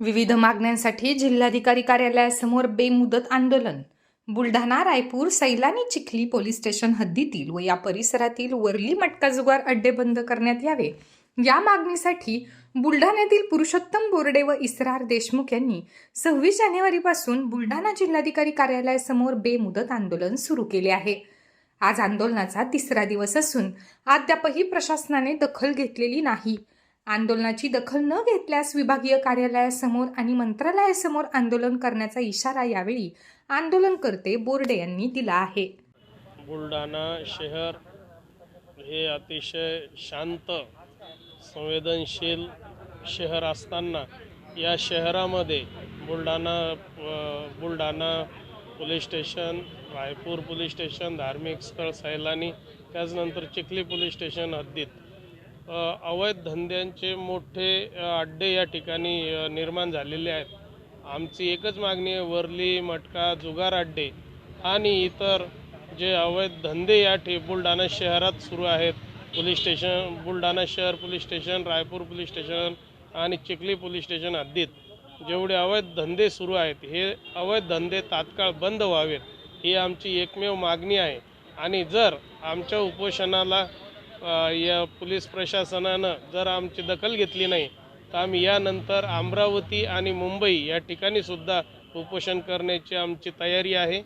विविध मागण्यांसाठी जिल्हाधिकारी कार्यालयासमोर बेमुदत आंदोलन. बुलढाणा रायपूर सैलानी चिखली पोलीस स्टेशन हद्दीतील व या परिसरातील वरली मटका जुगार अड्डे बंद करण्यात यावे. या मागणीसाठी बुलढाण्यातील पुरुषोत्तम बोर्डे व इसरार देशमुख यांनी सव्वीस जानेवारीपासून बुलढाणा जिल्हाधिकारी कार्यालयासमोर बेमुदत आंदोलन सुरू केले आहे. आज आंदोलनाचा तिसरा दिवस असून अद्यापही प्रशासनाने दखल घेतलेली नाही. आंदोलनाची दखल न घेतल्यास विभागीय कार्यालयासमोर आणि मंत्रालयासमोर आंदोलन करण्याचा इशारा यावेळी आंदोलनकर्ते बोर्डे यांनी दिला आहे. बुलढाणा शहर हे अतिशय शांत संवेदनशील शहर असताना या शहरामध्ये Buldhana Buldhana police station Raipur police station धार्मिक स्थळ सैलानी त्याचनंतर चिखली पोलीस स्टेशन हद्दीत अवैध धंद्यांचे मोठे अड्डे या ठिकाणी निर्माण झालेले आहेत. आमची एकच मागणी आहे वरली मटका जुगार अड्डे आणि इतर जे अवैध धंदे या ठे बुलढाणा शहरात सुरू आहेत. पोलीस स्टेशन बुलढाणा शहर police station Raipur police station आणि चिखली पोलीस स्टेशन हद्दीत जेवढे अवैध धंदे सुरू आहेत हे अवैध धंदे तात्काळ बंद व्हावेत ही आमची एकमेव मागणी आहे. आणि जर आमच्या उपोषणाला या पोलीस प्रशासनानं जर आमची दखल घेतली नाही तर आम्ही यानंतर अमरावती आणि मुंबई या ठिकाणीसुद्धा उपोषण करण्याची आमची तयारी आहे.